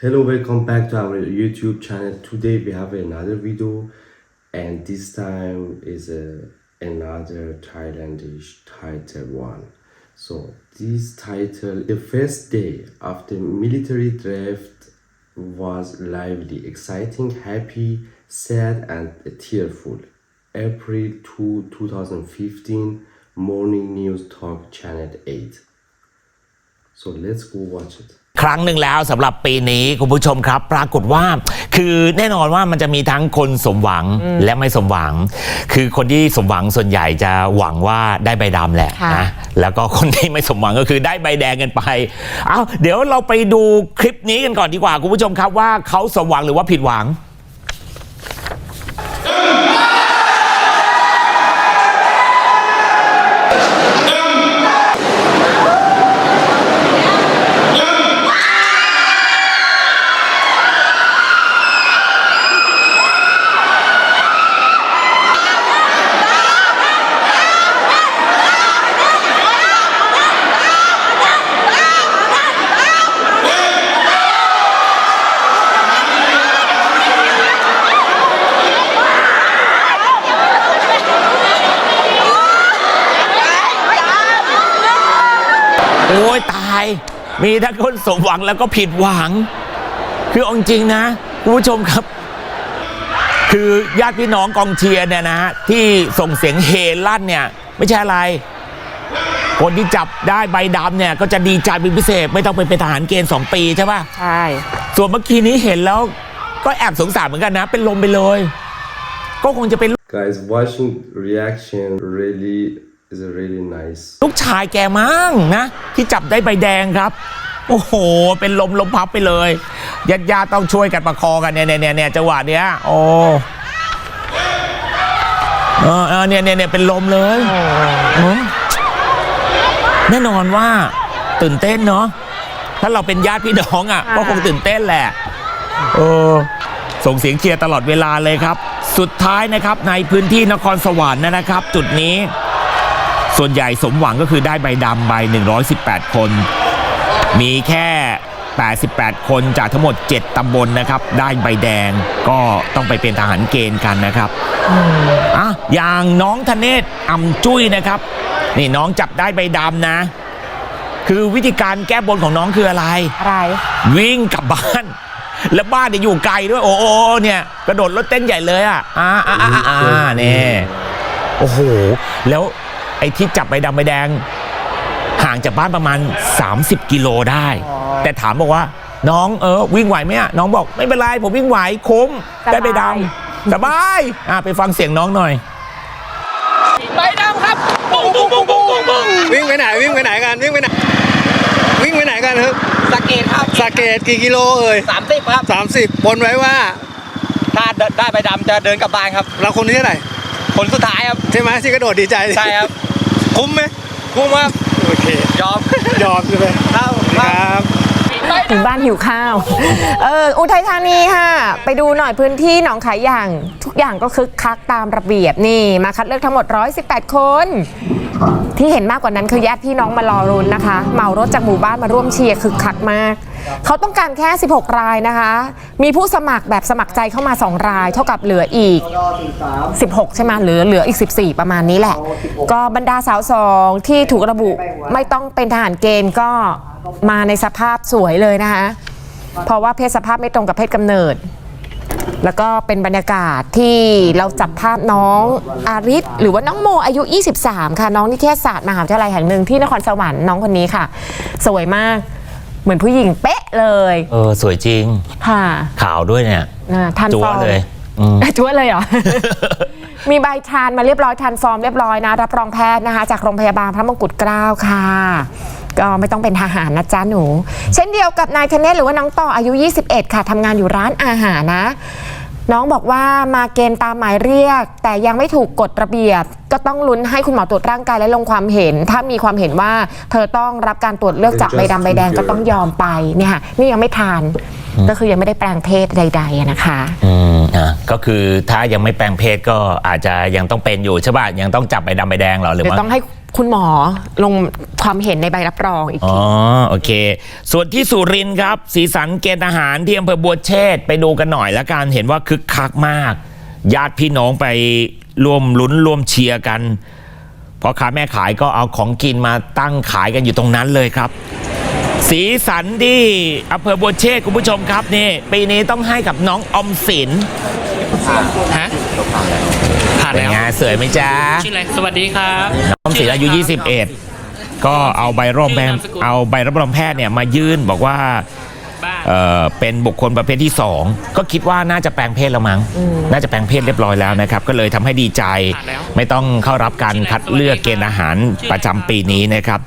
Hello, welcome back to our YouTube channel. Today we have another video, and this time is a, another Thailandish title one. So this title, the first day of the military draft was lively, exciting, happy, sad, and tearful. April 2, 2015, Morning News Talk Channel 8. So let's go watch it. ครั้งหนึ่งแล้วสำหรับปีนี้คุณผู้ชมครับ ปรากฏว่า คือแน่นอนว่ามันจะมีทั้งคนสมหวังและไม่สมหวัง คือคนที่สมหวังส่วนใหญ่จะหวังว่าได้ใบดำแหละค่ะนะแล้วก็คนที่ไม่สมหวังก็คือได้ใบแดงกันไปเอาเดี๋ยวเราไปดูคลิปนี้กันก่อนดีกว่าคุณผู้ชมครับว่าเขาสมหวังหรือว่าผิดหวัง โอ้ยตาย มีทั้งคนสมหวังแล้วก็ผิดหวัง คือเอาจริงๆนะคุณผู้ชมครับ คือญาติพี่น้องกองเชียร์เนี่ยนะฮะที่ส่งเสียงเฮลั่นเนี่ย ไม่ใช่อะไร คนที่จับได้ใบดำเนี่ย ก็จะดีใจเป็นพิเศษ ไม่ต้องไปเป็นทหารเกณฑ์2ปีใช่ป่ะใช่ส่วนเมื่อกี้นี้เห็นแล้วก็แอบสงสารเหมือนกันนะ เป็นลมไปเลย ก็คงจะเป็น Guys, watching reaction really is really nice. ลูกชายแกมั้งนะ ที่จับได้ใบแดงครับ โอ้โห เป็นลมลมพับไปเลยญาติญาติๆต้องช่วยกันประคองกันเนี่ยเนี่ยเนี่ยเนี่ยจังหวะเนี้ยโอ้เออเออเนี่ยเนี่ยเนี่ยเป็นลมเลยเออแน่นอนว่าตื่นเต้นเนาะถ้าเราเป็นญาติพี่น้องอะค่ะก็คงตื่นเต้นแหละเออส่งเสียงเชียร์ตลอดเวลาเลยครับ สุดท้ายนะครับในพื้นที่นครสวรรค์นะครับ จุดนี้ ส่วนใหญ่สมหวังก็คือได้ใบดำใบ 118 คน มีแค่ 88 คนจากทั้งหมด 7 ตำบลนะครับ ได้ใบแดงก็ต้องไปเป็นทหารเกณฑ์กันนะครับอะอย่างน้องธเนศอ่ำจุ้ยนะครับ นี่น้องจับได้ใบดำนะ คือวิธีการแก้บนของน้องคืออะไร อะไร วิ่งกลับบ้านแล้วบ้านเนี่ยอยู่ไกลด้วย โอ้โหเนี่ยกระโดดรถเต้นใหญ่เลยอะอ่าอ่าอ่าอ่าเนี่ยโอ้โห แล้ว ไอ้ที่จับใบดำใบแดง ห่างจากบ้านประมาณ 30 กิโลได้ แต่ถามบอกว่า น้องเออวิ่งไหวไหมอะน้องบอกไม่เป็นไรผมวิ่งไหวคุ้มได้ใบดำสบายอะไปฟังเสียงน้องหน่อยใบดำครับปุ้งปุ้งปุ้งปุ้งปุ้งปุ้งวิ่งไปไหนวิ่งไปไหนกันวิ่งไปไหนวิ่งไปไหนกันครับสะเกตครับสาเกตกี่กิโลเอ่ยสามสิบครับสามสิบบนไว้ว่า ถ้าได้ใบดำจะเดินกลับบ้านครับเราคนที่เท่าไหร่ ผลสุดท้ายครับ ใช่ไหมที่กระโดดดีใจใช่ครับ คุ้มไหมคุ้มครับโอเคยอมยอมใช่ไหมเข้าคเข้ารับถึงบ้านหิวข้าว เออ อุทัยธานีค่ะ ไปดูหน่อยพื้นที่หนองขายอย่าง ทุกอย่างก็คึกคักตามระเบียบนี่ มาคัดเลือกทั้งหมด 118 คน ที่เห็นมากกว่านั้นคือญาติพี่น้องมารอรุนนะคะ เหมารถจากหมู่บ้านมาร่วมเชียร์คึกคักมาก เขาต้องการแค่ 16 รายนะคะ มีผู้สมัครแบบสมัครใจเข้ามา 2 ราย เท่ากับเหลืออีก 16 ใช่ไหมเหลือเหลืออีก 14 ประมาณนี้แหละ ก็บรรดาสาวสองที่ถูกระบุไม่ต้องเป็นทหารเกณฑ์ก็มาในสภาพสวยเลยนะคะ เพราะว่าเพศสภาพไม่ตรงกับเพศกำเนิด แล้วก็เป็นบรรยากาศที่เราจับภาพน้องอาริสหรือว่าน้องโมอายุ 23 ค่ะ น้องนิเทศศาสตร์มหาวิทยาลัยแห่งหนึ่งที่นครสวรรค์น้องคนนี้ค่ะ สวยมากเหมือนผู้หญิงเป๊ะเลยเออสวยจริง ค่ะขาวด้วยเนี่ยอ่าทันจั๊ฟวอร์ม เลยอืมจั๊วเลยเหรอ มีใบทานมาเรียบร้อยทันฟอร์มเรียบร้อยนะ รับรองแพทย์นะคะ จากโรงพยาบาลพระมงกุฎเกล้าค่ะ ก็ไม่ต้องเป็นทหารนะจ๊ะหนู เช่นเดียวกับนายเทนเนสหรือว่าน้องต่ออายุ 21 ค่ะทำงานอยู่ร้านอาหารนะน้องบอกว่ามาเกณฑ์ตามหมายเรียก แต่ยังไม่ถูกกฎระเบียบ ก็ต้องลุ้นให้คุณหมอตรวจร่างกายและลงความเห็น ถ้ามีความเห็นว่า เธอต้องรับการตรวจเลือกจากใบดำใบแดงก็ต้องยอมไปเนี่ยค่ะนี่ยังไม่ทาน ก็คือยังไม่ได้แปลงเพศใดๆอะนะคะอืมอะก็คือถ้ายังไม่แปลงเพศก็อาจจะยังต้องเป็นอยู่ใช่ป่ะยังต้องจับใบดำใบแดงเหรอหรือเดี๋ยวว่าต้องให้ คุณหมอลงความเห็นในใบรับรองอีกอ๋ทีอโอเค ส่วนที่สุรินทร์ครับ สีสันเกณฑ์ทหารที่อำเภอบัวเชษฐ์ไปดูกันหน่อยละกันเห็นว่าคึกคักมาก ญาติพี่น้องไปร่วมลุ้นร่วมเชียร์กันพอค้าแม่ขายก็เอาของกินมาตั้งขายกันอยู่ตรงนั้นเลยครับ สีสันที่อำเภอบัวเชษฐ์คุณผู้ชมครับนี่ ปีนี้ต้องให้กับน้องออมสิน ฮะผ่านเป็นแล้วไงสวยไหมจ๊ะชื่ออะไรสวัสดีครับน้องออมสินอายุ 21 ก็เอาใบรับรองแพทย์เอาใบรับรองแพทย์เนี่ยมายื่นบอกว่าบ้านเอ่อเป็นบุคคลประเภทที่ 2 ก็คิดว่าน่าจะแปลงเพศแล้วมั้งน่าจะแปลงเพศเรียบร้อยแล้วนะครับ ก็เลยทำให้ดีใจ ไม่ต้องเข้ารับการคัดเลือกเกณฑ์อาหารประจำปีนี้นะครับ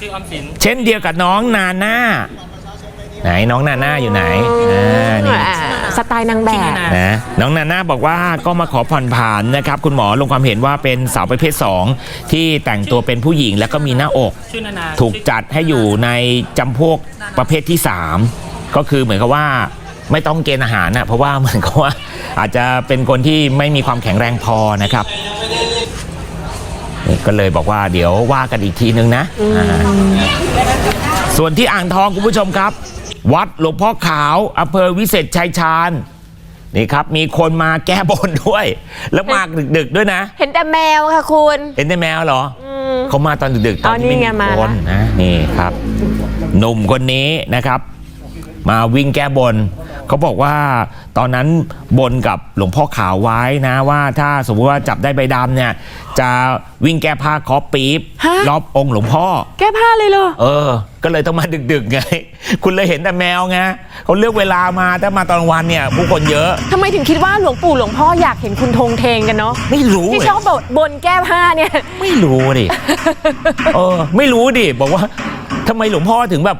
ชื่อออมสินเช่นเดียวกับน้องนาน่าไหนน้องนาน่าอยู่ไหนอ่านี่อ่า สไตล์นางแบบนะน้องนาน่าบอกว่าก็มาขอผ่อนผันนะครับ คุณหมอลงความเห็นว่าเป็นสาวประเภท 2 ที่แต่งตัวเป็นผู้หญิงแล้วก็มีหน้าอกชื่อนานาถูกจัดให้อยู่ในจำพวกประเภทที่ 3 ก็คือเหมือนกับว่าไม่ต้องเกณฑ์อาหารนะเพราะว่าเหมือนกับว่าอาจจะเป็นคนที่ไม่มีความแข็งแรงพอนะครับนี่ก็เลยบอกว่าเดี๋ยวว่ากันอีกทีนึงนะอ่าส่วนที่อ่างทองคุณผู้ชมครับ วัดหลวงพ่อขาวอำเภอวิเศษชัยชาญนี่ครับ มีคนมาแก้บนด้วย แล้วมาดึกๆด้วยนะ เห็นแต่แมวค่ะคุณ เห็นแต่แมวเหรออเขามาตอนดึกๆตอนอ๋อที่ไม่นี่ไงมีมาคนละนะนี่ครับ หนุ่มคนนี้นะครับ มาวิ่งแก้บน เขาบอกว่าตอนนั้นบนกับหลวงพ่อขาวไว้นะว่าถ้าสมมติว่าจับได้ใบดำเนี่ย จะวิ่งแก้ผ้าเคอปี๊บฮะ รอบองค์หลวงพ่อ แก้ผ้าเลยเหรอ เออ ก็เลยต้องมาดึกๆไง คุณเลยเห็นแต่แมวไงเขาเลือกเวลามาถ้ามาตอนกลางวันเนี่ย ผู้คนเยอะ ทำไมถึงคิดว่าหลวงปู่หลวงพ่ออยากเห็นคุณธงเทงกันเนาะไม่รู้ที่เลยชอบบบบนแก้ผ้าเนี่ย ไม่รู้ดิ เออ ไม่รู้ดิ บอกว่าทำไมหลวงพ่อถึงแบบ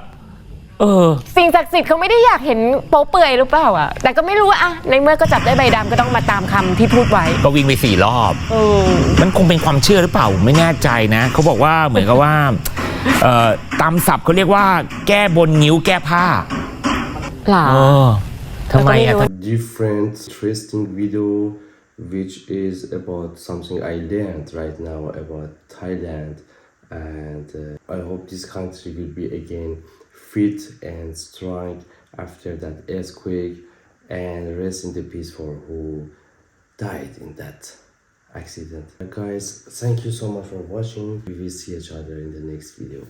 เออ สิ่งศักดิ์สิทธิ์เขาไม่ได้อยากเห็นโป๊เปื่อยหรือเปล่าอะแต่ก็ไม่รู้อะในเมื่อก็จับได้ใบดำก็ต้องมาตามคำที่พูดไว้ก็วิ่งไปสี่รอบ เออมันคงเป็นความเชื่อหรือเปล่าไม่แน่ใจนะ เขาบอกว่าเหมือนกับว่าเอ่อตามศัพท์เขาเรียกว่า แก้บนนิ้วแก้ผ้า หรอ เออทำไมอะแล้วก็ไม่รู้ different interesting video which is about something I learned right now about Thailand and uh, I hope this country will be again fit and strong after that earthquake and rest in the peace for who died in that accident. Guys, thank you so much for watching. We will see each other in the next video.